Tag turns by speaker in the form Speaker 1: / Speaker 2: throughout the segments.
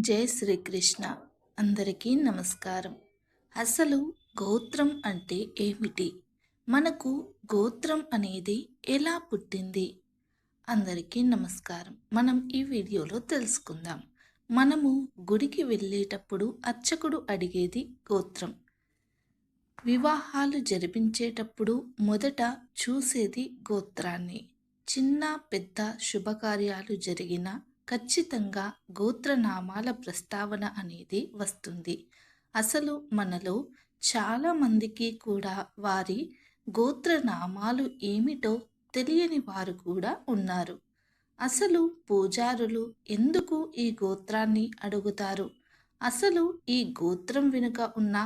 Speaker 1: జై శ్రీకృష్ణ. అందరికీ నమస్కారం. అసలు గోత్రం అంటే ఏమిటి? మనకు గోత్రం అనేది ఎలా పుట్టింది? అందరికీ నమస్కారం. మనం ఈ వీడియోలో తెలుసుకుందాం. మనము గుడికి వెళ్ళేటప్పుడు అర్చకుడు అడిగేది గోత్రం. వివాహాలు జరిపించేటప్పుడు మొదట చూసేది గోత్రాన్ని. చిన్న పెద్ద శుభకార్యాలు జరిగిన ఖచ్చితంగా గోత్రనామాల ప్రస్తావన అనేది వస్తుంది. అసలు మనలో చాలా మందికి కూడా వారి గోత్రనామాలు ఏమిటో తెలియని వారు కూడా ఉన్నారు. అసలు పూజారులు ఎందుకు ఈ గోత్రాన్ని అడుగుతారు? అసలు ఈ గోత్రం వెనుక ఉన్న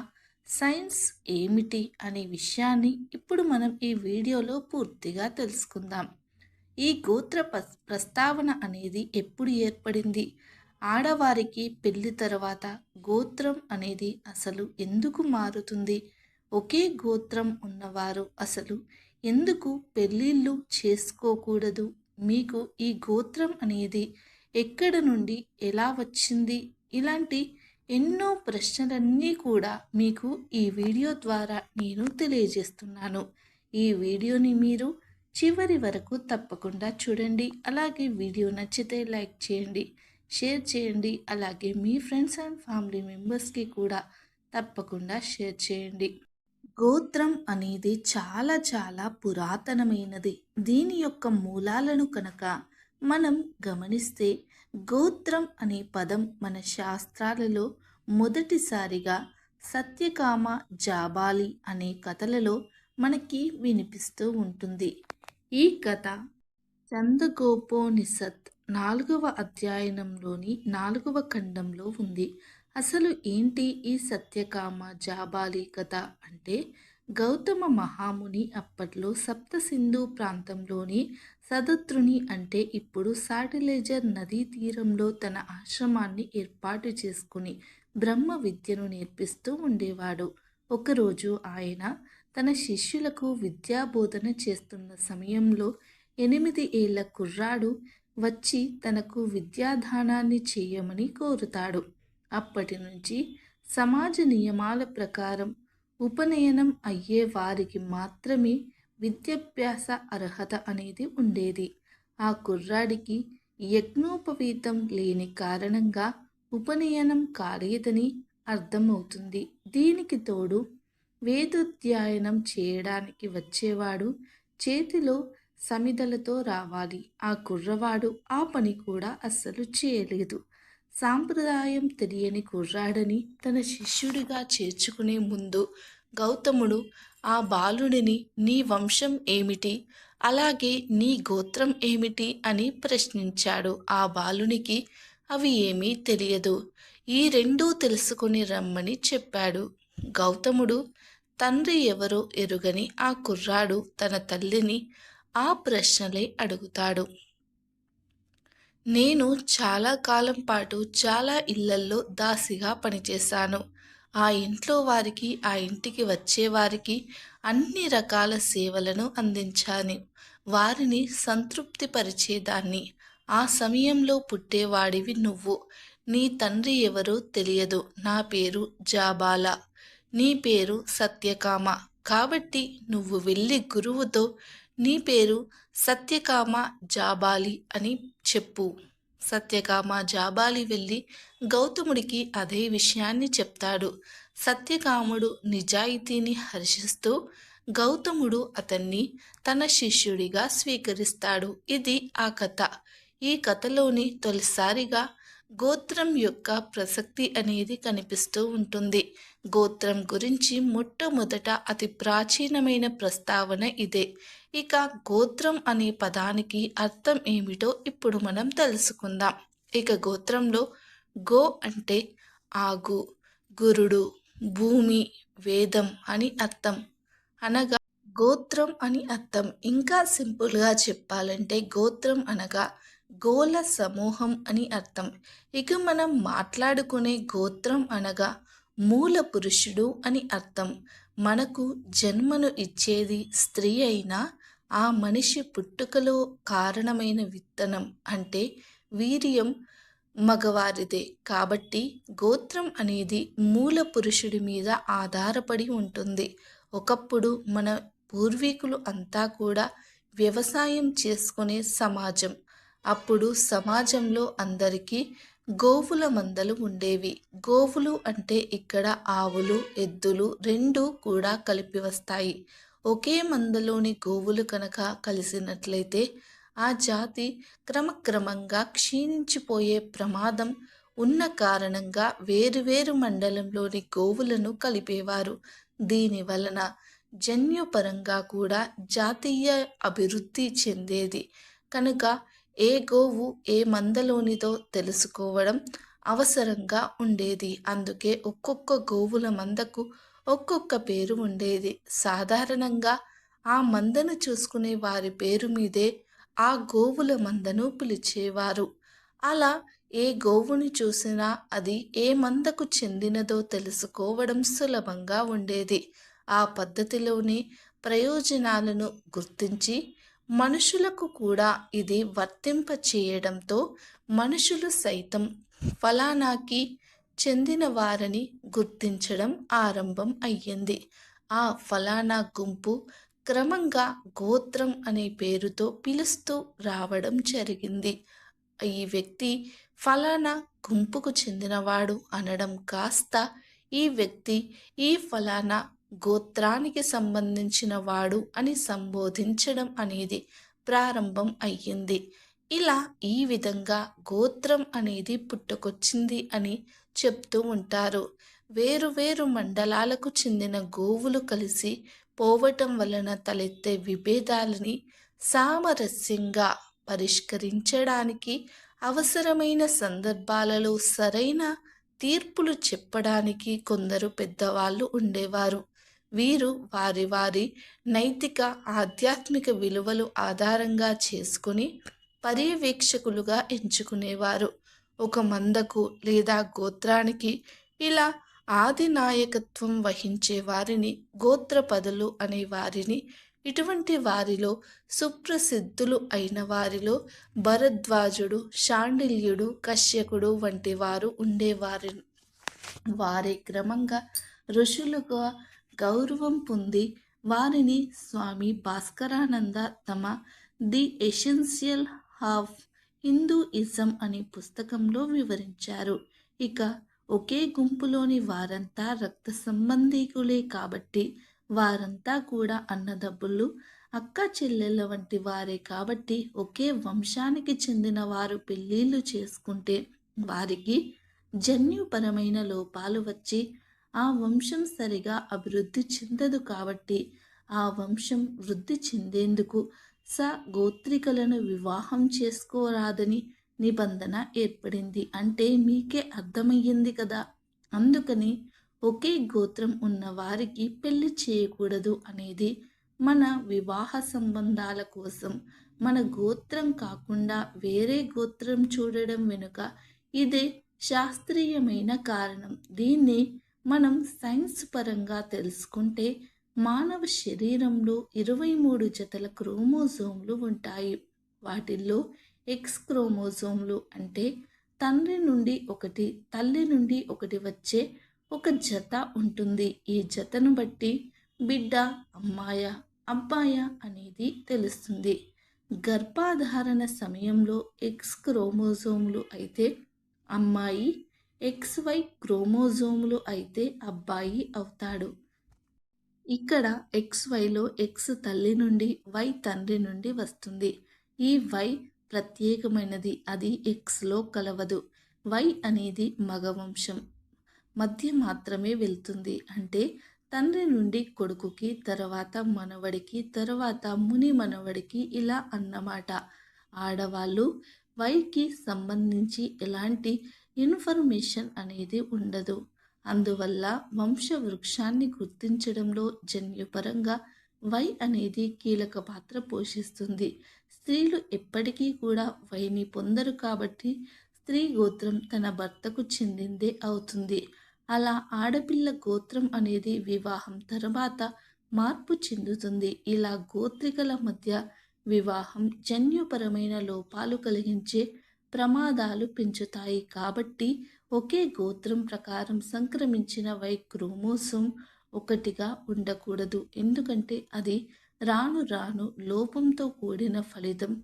Speaker 1: సైన్స్ ఏమిటి అనే విషయాన్ని ఇప్పుడు మనం ఈ వీడియోలో పూర్తిగా తెలుసుకుందాం. ఈ గోత్ర ప్రస్తావన అనేది ఎప్పుడు ఏర్పడింది? ఆడవారికి పెళ్ళి తర్వాత గోత్రం అనేది అసలు ఎందుకు మారుతుంది? ఒకే గోత్రం ఉన్నవారు అసలు ఎందుకు పెళ్ళిళ్ళు చేసుకోకూడదు? మీకు ఈ గోత్రం అనేది ఎక్కడ నుండి ఎలా వచ్చింది? ఇలాంటి ఎన్నో ప్రశ్నలన్నీ కూడా మీకు ఈ వీడియో ద్వారా నేను తెలియజేస్తున్నాను. ఈ వీడియోని మీరు చివరి వరకు తప్పకుండా చూడండి. అలాగే వీడియో నచ్చితే లైక్ చేయండి షేర్ చేయండి. అలాగే మీ ఫ్రెండ్స్ అండ్ ఫ్యామిలీ మెంబర్స్కి కూడా తప్పకుండా షేర్ చేయండి. గోత్రం అనేది చాలా చాలా పురాతనమైనది. దీని యొక్క మూలాలను కనుక మనం గమనిస్తే గోత్రం అనే పదం మన శాస్త్రాలలో మొదటిసారిగా సత్యకామ జాబాలి అనే కథలలో మనకి వినిపిస్తూ ఉంటుంది. ఈ కథ చందగోపోనిషత్ నాలుగవ అధ్యయనంలోని నాలుగవ ఖండంలో ఉంది. అసలు ఏంటి ఈ సత్యకామ జాబాలి కథ అంటే? గౌతమ మహాముని అప్పట్లో సప్త సింధు ప్రాంతంలోని సదత్రుని అంటే ఇప్పుడు సాటిలేజర్ నదీ తీరంలో తన ఆశ్రమాన్ని ఏర్పాటు చేసుకుని బ్రహ్మ విద్యను నేర్పిస్తూ ఉండేవాడు. ఒకరోజు ఆయన తన శిష్యులకు విద్యాబోధన చేస్తున్న సమయంలో ఎనిమిది ఏళ్ళ కుర్రాడు వచ్చి తనకు విద్యాదానాన్ని చేయమని కోరుతాడు. అప్పటి నుంచి సమాజ నియమాల ప్రకారం ఉపనయనం అయ్యే వారికి మాత్రమే విద్యాభ్యాస అర్హత అనేది ఉండేది. ఆ కుర్రాడికి యజ్ఞోపవీతం లేని కారణంగా ఉపనయనం కాలేదని అర్థమవుతుంది. దీనికి తోడు వేదోధ్యాయనం చేయడానికి వచ్చేవాడు చేతిలో సమిదలతో రావాలి. ఆ కుర్రవాడు ఆ పని కూడా అస్సలు చేయలేదు. సాంప్రదాయం తెలియని కుర్రాడని తన శిష్యుడిగా చేర్చుకునే ముందు గౌతముడు ఆ బాలుడిని నీ వంశం ఏమిటి? అలాగే నీ గోత్రం ఏమిటి అని ప్రశ్నించాడు. ఆ బాలునికి అవి ఏమీ తెలియదు. ఈ రెండూ తెలుసుకుని రమ్మని చెప్పాడు. గౌతముడు తండ్రి ఎవరో ఎరుగని ఆ కుర్రాడు తన తల్లిని ఆ ప్రశ్నలే అడుగుతాడు. నేను చాలా కాలం పాటు చాలా ఇళ్ళల్లో దాసిగా పనిచేశాను. ఆ ఇంట్లో వారికి ఆ ఇంటికి వచ్చేవారికి అన్ని రకాల సేవలను అందించాను. వారిని సంతృప్తిపరిచేదాన్ని. ఆ సమయంలో పుట్టేవాడివి నువ్వు. నీ తండ్రి ఎవరో తెలియదు. నా పేరు జాబాలా. నీ పేరు సత్యకామ. కాబట్టి నువ్వు వెళ్ళి గురువుతో నీ పేరు సత్యకామ జాబాలి అని చెప్పు. సత్యకామ జాబాలి వెళ్ళి గౌతముడికి అదే విషయాన్ని చెప్తాడు. సత్యకాముడు నిజాయితీని హర్షిస్తూ గౌతముడు అతన్ని తన శిష్యుడిగా స్వీకరిస్తాడు. ఇది ఆ కథ. ఈ కథలోని తొలిసారిగా గోత్రం యొక్క ప్రసక్తి అనేది కనిపిస్తూ ఉంటుంది. గోత్రం గురించి మొట్టమొదట అతి ప్రాచీనమైన ప్రస్తావన ఇదే. ఇక గోత్రం అనే పదానికి అర్థం ఏమిటో ఇప్పుడు మనం తెలుసుకుందాం. ఇక గోత్రంలో గో అంటే ఆగు గురుడు భూమి వేదం అని అర్థం. అనగా గోత్రం అని అర్థం. ఇంకా సింపుల్గా చెప్పాలంటే గోత్రం అనగా గోల సమూహం అని అర్థం. ఇక మనం మాట్లాడుకునే గోత్రం అనగా మూల పురుషుడు అని అర్థం. మనకు జన్మను ఇచ్చేది స్త్రీ అయినా ఆ మనిషి పుట్టుకలో కారణమైన విత్తనం అంటే వీర్యం మగవారిదే. కాబట్టి గోత్రం అనేది మూల పురుషుడి మీద ఆధారపడి ఉంటుంది. ఒకప్పుడు మన పూర్వీకులు అంతా కూడా వ్యవసాయం చేసుకునే సమాజం. అప్పుడు సమాజంలో అందరికీ గోవుల మందలు ఉండేవి. గోవులు అంటే ఇక్కడ ఆవులు ఎద్దులు రెండు కూడా కలిపి వస్తాయి. ఒకే మందలోని గోవులు కనుక కలిసినట్లయితే ఆ జాతి క్రమక్రమంగా క్షీణించిపోయే ప్రమాదం ఉన్న కారణంగా వేరువేరు మండలంలోని గోవులను కలిపేవారు. దీని వలన జన్యుపరంగా కూడా జాతీయ అభివృద్ధి చెందేది. కనుక ఏ గోవు ఏ మందలోనిదో తెలుసుకోవడం అవసరంగా ఉండేది. అందుకే ఒక్కొక్క గోవుల మందకు ఒక్కొక్క పేరు ఉండేది. సాధారణంగా ఆ మందను చూసుకునే వారి పేరు మీదే ఆ గోవుల మందను పిలిచేవారు. అలా ఏ గోవుని చూసినా అది ఏ మందకు చెందినదో తెలుసుకోవడం సులభంగా ఉండేది. ఆ పద్ధతిలోని ప్రయోజనాలను గుర్తించి మనుషులకు కూడా ఇది వర్తింప చేయడంతో మనుషులు సైతం ఫలానాకి చెందిన వారని గుర్తించడం ఆరంభం అయ్యింది. ఆ ఫలానా గుంపు క్రమంగా గోత్రం అనే పేరుతో పిలుస్తూ రావడం జరిగింది. ఈ వ్యక్తి ఫలానా గుంపుకు చెందినవాడు అనడం కాస్త ఈ వ్యక్తి ఈ ఫలానా గోత్రానికి సంబంధించిన వాడు అని సంబోధించడం అనేది ప్రారంభం అయ్యింది. ఇలా ఈ విధంగా గోత్రం అనేది పుట్టుకొచ్చింది అని చెప్తూ ఉంటారు. వేరు వేరు మండలాలకు చెందిన గోవులు కలిసి పోవటం వలన తలెత్తే విభేదాలని సామరస్యంగా పరిష్కరించడానికి అవసరమైన సందర్భాలలో సరైన తీర్పులు చెప్పడానికి కొందరు పెద్దవాళ్ళు ఉండేవారు. వీరు వారి వారి నైతిక ఆధ్యాత్మిక విలువలు ఆధారంగా చేసుకుని పర్యవేక్షకులుగా ఎంచుకునేవారు. ఒక మందకు లేదా గోత్రానికి ఇలా ఆది నాయకత్వం వహించే వారిని గోత్రపదులు అనే వారిని ఇటువంటి వారిలో సుప్రసిద్ధులు అయిన వారిలో భరద్వాజుడు శాండిల్యుడు కశ్యకుడు వంటి వారు ఉండేవారి వారి క్రమంగా ఋషులుగా గౌరవం పొంది వారిని స్వామి భాస్కరానంద తమ ది ఎసెన్షియల్ ఆఫ్ హిందూయిజం అనే పుస్తకంలో వివరించారు. ఇక ఒకే గుంపులోని వారంతా రక్త సంబంధీకులే కాబట్టి వారంతా కూడా అన్నదబ్బులు అక్క చెల్లెళ్ళ వంటి వారే కాబట్టి ఒకే వంశానికి చెందిన వారు పెళ్ళిళ్ళు చేసుకుంటే వారికి జన్యుపరమైన లోపాలు వచ్చి ఆ వంశం సరిగా అభివృద్ధి చెందదు కాబట్టి ఆ వంశం వృద్ధి చెందేందుకు స గోత్రికలను వివాహం చేసుకోరాదని నిబంధన ఏర్పడింది. అంటే మీకే అర్థమయ్యింది కదా. అందుకని ఒకే గోత్రం ఉన్న వారికి పెళ్ళి చేయకూడదు అనేది మన వివాహ సంబంధాల కోసం. మన గోత్రం కాకుండా వేరే గోత్రం చూడడం వెనుక ఇదే శాస్త్రీయమైన కారణం. దీన్ని మనం సైన్స్ పరంగా తెలుసుకుంటే మానవ శరీరంలో ఇరవై మూడు జతల క్రోమోజోమ్లు ఉంటాయి. వాటిల్లో ఎక్స్ క్రోమోజోమ్లు అంటే తండ్రి నుండి ఒకటి తల్లి నుండి ఒకటి వచ్చే ఒక జత ఉంటుంది. ఈ జతను బట్టి బిడ్డ అమ్మాయ అబ్బాయ అనేది తెలుస్తుంది. గర్భాధారణ సమయంలో ఎక్స్ క్రోమోజోమ్లు అయితే అమ్మాయి ఎక్స్ వై క్రోమోజోములు అయితే అబ్బాయి అవుతాడు. ఇక్కడ ఎక్స్ వైలో ఎక్స్ తల్లి నుండి వై తండ్రి నుండి వస్తుంది. ఈ వై ప్రత్యేకమైనది. అది ఎక్స్లో కలవదు. వై అనేది మగవంశం. మధ్య మాత్రమే వెళ్తుంది. అంటే తండ్రి నుండి కొడుకుకి తర్వాత మనవడికి తర్వాత ముని మనవడికి ఇలా అన్నమాట. ఆడవాళ్ళు వైకి సంబంధించి ఎలాంటి ఇన్ఫర్మేషన్ అనేది ఉండదు. అందువల్ల వంశ వృక్షాన్ని గుర్తించడంలో జన్యుపరంగా వై అనేది కీలక పాత్ర పోషిస్తుంది. స్త్రీలు ఎప్పటికీ కూడా వైని పొందరు కాబట్టి స్త్రీ గోత్రం తన భర్తకు చెందిందే అవుతుంది. అలా ఆడపిల్ల గోత్రం అనేది వివాహం తర్వాత మార్పు చెందుతుంది. ఇలా గోత్రికల మధ్య వివాహం జన్యుపరమైన లోపాలు కలిగించే ప్రమాదాలు పెంచుతాయి. కాబట్టి ఒకే గోత్రం ప్రకారం సంక్రమించిన వై క్రోమోసోమ్ ఒకటిగా ఉండకూడదు. ఎందుకంటే అది రాను రాను లోపంతో కూడిన ఫలితం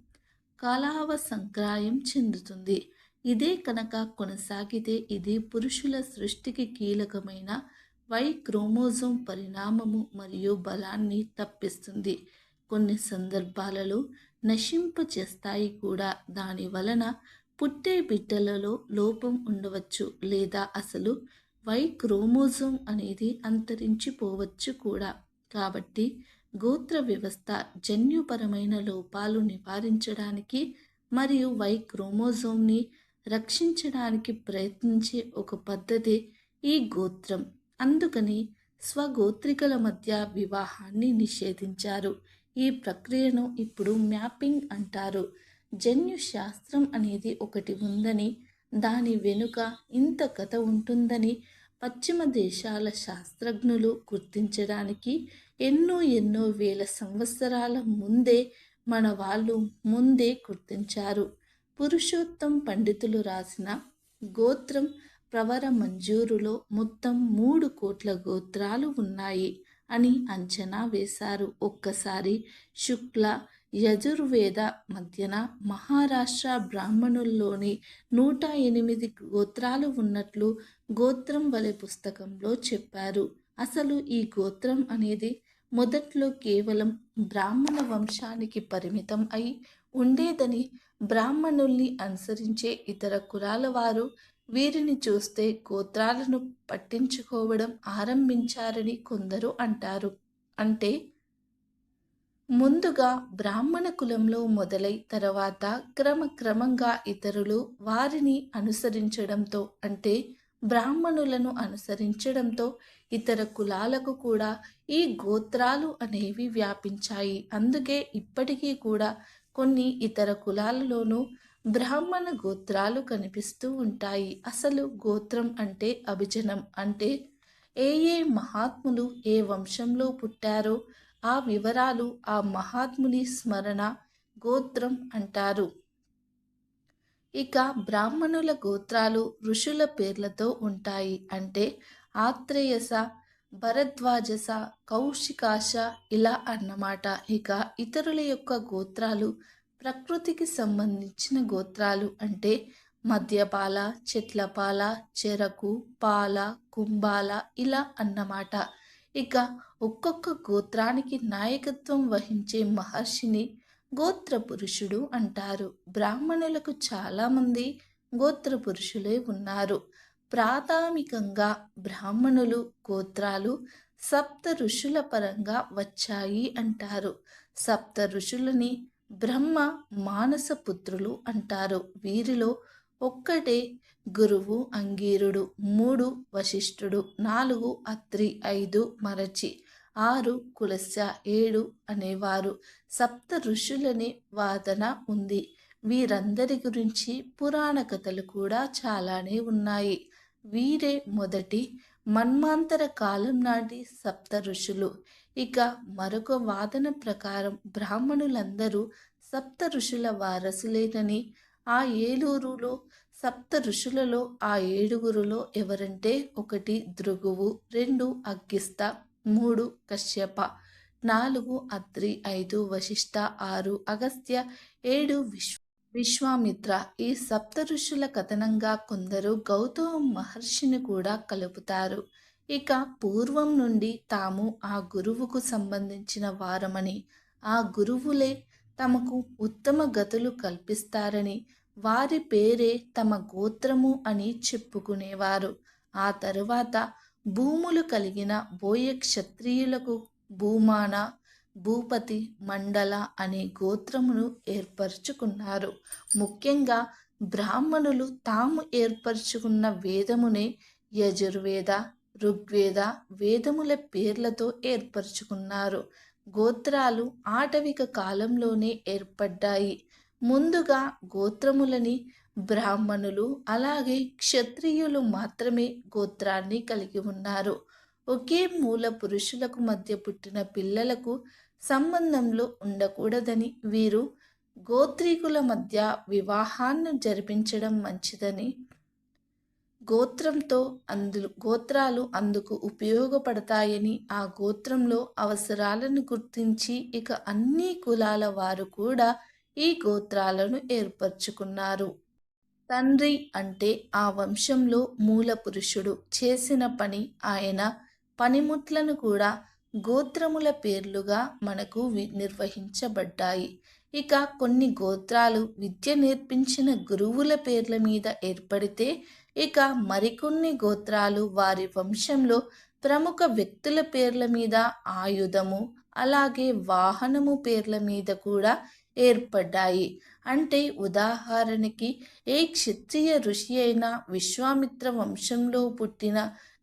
Speaker 1: కలావ సంక్రాయం చెందుతుంది. ఇదే కనుక కొనసాగితే ఇది పురుషుల సృష్టికి కీలకమైన వై క్రోమోజోమ్ పరిణామము మరియు బలాన్ని తప్పిస్తుంది. కొన్ని సందర్భాలలో నశింప చేస్తాయి కూడా. దాని వలన పుట్టే బిడ్డలలో లోపం ఉండవచ్చు లేదా అసలు వై క్రోమోజోమ్ అనేది అంతరించిపోవచ్చు కూడా. కాబట్టి గోత్ర వ్యవస్థ జన్యుపరమైన లోపాలు నివారించడానికి మరియు వై క్రోమోజోమ్ని రక్షించడానికి ప్రయత్నించే ఒక పద్ధతి ఈ గోత్రం. అందుకని స్వగోత్రికల మధ్య వివాహాన్ని నిషేధించారు. ఈ ప్రక్రియను ఇప్పుడు మ్యాపింగ్ అంటారు. జన్యు శాస్త్రం అనేది ఒకటి ఉందని దాని వెనుక ఇంత కథ ఉంటుందని పశ్చిమ దేశాల శాస్త్రజ్ఞులు గుర్తించడానికి ఎన్నో ఎన్నో వేల సంవత్సరాల ముందే మన వాళ్ళు ముందే గుర్తించారు. పురుషోత్తం పండితులు రాసిన గోత్రం ప్రవర మంజూరులో మొత్తం మూడు కోట్ల గోత్రాలు ఉన్నాయి. అని అంచనా వేశారు. ఒక్కసారి శుక్ల యజుర్వేద మధ్యన మహారాష్ట్ర బ్రాహ్మణుల్లోని నూట ఎనిమిది గోత్రాలు ఉన్నట్లు గోత్రం వలె పుస్తకంలో చెప్పారు. అసలు ఈ గోత్రం అనేది మొదట్లో కేవలం బ్రాహ్మణ వంశానికి పరిమితం అయి ఉండేదని బ్రాహ్మణుల్ని అనుసరించే ఇతర కులాల వారు వీరిని చూస్తే గోత్రాలను పట్టించుకోవడం ఆరంభించారని కొందరు అంటారు. అంటే ముందుగా బ్రాహ్మణ కులంలో మొదలై తర్వాత క్రమక్రమంగా ఇతరులు వారిని అనుసరించడంతో అంటే బ్రాహ్మణులను అనుసరించడంతో ఇతర కులాలకు కూడా ఈ గోత్రాలు అనేవి వ్యాపించాయి. అందుకే ఇప్పటికీ కూడా కొన్ని ఇతర కులాలలోనూ బ్రాహ్మణ గోత్రాలు కనిపిస్తూ ఉంటాయి. అసలు గోత్రం అంటే అభిజనం అంటే ఏ ఏ మహాత్ములు ఏ వంశంలో పుట్టారో ఆ వివరాలు ఆ మహాత్ముని స్మరణ గోత్రం అంటారు. ఇక బ్రాహ్మణుల గోత్రాలు ఋషుల పేర్లతో ఉంటాయి. అంటే ఆత్రేయస భరద్వాజస కౌశికాశ ఇలా అన్నమాట. ఇక ఇతరుల యొక్క గోత్రాలు ప్రకృతికి సంబంధించిన గోత్రాలు అంటే మద్యపాల చెట్లపాల చెరకు పాల కుంభాల ఇలా అన్నమాట. ఇక ఒక్కొక్క గోత్రానికి నాయకత్వం వహించే మహర్షిని గోత్ర పురుషుడు అంటారు. బ్రాహ్మణులకు చాలామంది గోత్ర పురుషులే ఉన్నారు. ప్రాథమికంగా బ్రాహ్మణులు గోత్రాలు సప్త ఋషుల పరంగా వచ్చాయి అంటారు. సప్త ఋషులని బ్రహ్మ మానస పుత్రులు అంటారు. వీరిలో ఒక్కటే గురువు అంగీరుడు మూడు వశిష్ఠుడు నాలుగు అత్రి ఐదు మరచి ఆరు కులస్య ఏడు అనేవారు. సప్త ఋషులనే వాదన ఉంది. వీరందరి గురించి పురాణ కథలు కూడా చాలానే ఉన్నాయి. వీరే మొదటి మన్మాంతర కాలం నాటి సప్త ఋషులు. ఇక మరొక వాదన ప్రకారం బ్రాహ్మణులందరూ సప్త ఋషుల వారసులేనని ఆ ఏలూరులో సప్త ఋషులలో ఆ ఏడుగురులో ఎవరంటే ఒకటి దృగువు రెండు అగ్గిస్త మూడు కశ్యప నాలుగు అత్రి ఐదు వశిష్ఠ ఆరు అగస్త్య ఏడు విశ్వ విశ్వామిత్ర. ఈ సప్త ఋషుల కథనంగా కొందరు గౌతమ మహర్షిని కూడా కలుపుతారు. ఇక పూర్వం నుండి తాము ఆ గురువుకు సంబంధించిన వారమని ఆ గురువులే తమకు ఉత్తమ గతులు కల్పిస్తారని వారి పేరే తమ గోత్రము అని చెప్పుకునేవారు. ఆ తరువాత భూములు కలిగిన బోయ క్షత్రియులకు భూమాన భూపతి మండల అనే గోత్రమును ఏర్పరచుకున్నారు. ముఖ్యంగా బ్రాహ్మణులు తాము ఏర్పరచుకున్న వేదమునే యజుర్వేద ఋగ్వేద వేదముల పేర్లతో ఏర్పరచుకున్నారు. గోత్రాలు ఆటవిక కాలంలోనే ఏర్పడ్డాయి. ముందుగా గోత్రములని బ్రాహ్మణులు అలాగే క్షత్రియులు మాత్రమే గోత్రాన్ని కలిగి ఉన్నారు. ఒకే మూల పురుషులకు మధ్య పుట్టిన పిల్లలకు సంబంధంలో ఉండకూడదని వీరు గోత్రీకుల మధ్య వివాహాన్ని జరిపించడం మంచిదని గోత్రంతో అందు గోత్రాలు అందుకు ఉపయోగపడతాయని ఆ గోత్రంలో అవసరాలను గుర్తించి ఇక అన్ని కులాల వారు కూడా ఈ గోత్రాలను ఏర్పరచుకున్నారు. తండ్రి అంటే ఆ వంశంలో మూల పురుషుడు. చేసిన పని ఆయన. పనిముట్లను కూడా గోత్రముల పేర్లుగా మనకు వి- నిర్వహించబడ్డాయి. ఇక కొన్ని గోత్రాలు విద్య నేర్పించిన గురువుల పేర్ల మీద ఏర్పడితే ఇక మరికొన్ని గోత్రాలు వారి వంశంలో ప్రముఖ వ్యక్తుల పేర్ల మీద ఆయుధము అలాగే వాహనము పేర్ల మీద కూడా ఏర్పడ్డాయి. అంటే ఉదాహరణకి ఏ క్షత్రియ ఋషి అయిన విశ్వామిత్ర వంశంలో పుట్టిన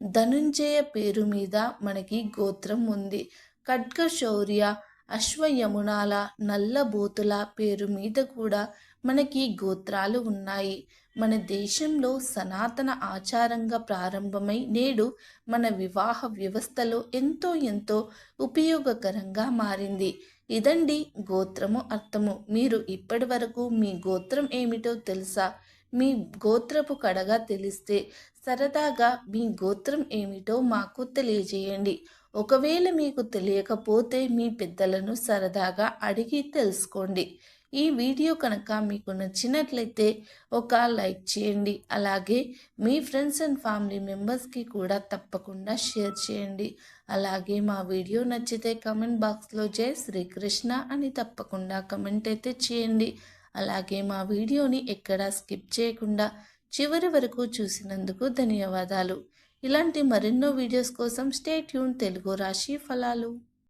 Speaker 1: ధనుంజయ పేరు మీద మనకి గోత్రం ఉంది. ఖడ్గ శౌర్య అశ్వయమునాల నల్లబోతుల పేరు మీద కూడా మనకి గోత్రాలు ఉన్నాయి. మన దేశంలో సనాతన ఆచారంగా ప్రారంభమై నేడు మన వివాహ వ్యవస్థలో ఎంతో ఎంతో ఉపయోగకరంగా మారింది. ఇదండి గోత్రము అర్థము. మీరు ఇప్పటి వరకు మీ గోత్రం ఏమిటో తెలుసా? మీ గోత్రపు కడగా తెలిస్తే సరదాగా మీ గోత్రం ఏమిటో మాకు తెలియజేయండి. ఒకవేళ మీకు తెలియకపోతే మీ పెద్దలను సరదాగా అడిగి తెలుసుకోండి. ఈ వీడియో కనుక మీకు నచ్చినట్లయితే ఒక లైక్ చేయండి. అలాగే మీ ఫ్రెండ్స్ అండ్ ఫ్యామిలీ మెంబర్స్కి కూడా తప్పకుండా షేర్ చేయండి. అలాగే మా వీడియో నచ్చితే కమెంట్ బాక్స్లో జై శ్రీకృష్ణ అని తప్పకుండా కమెంట్ అయితే చేయండి. అలాగే మా వీడియోని ఎక్కడా స్కిప్ చేయకుండా చివరి వరకు చూసినందుకు ధన్యవాదాలు. ఇలాంటి మరెన్నో వీడియోస్ కోసం స్టే ట్యూన్ తెలుగు రాశి ఫలాలు.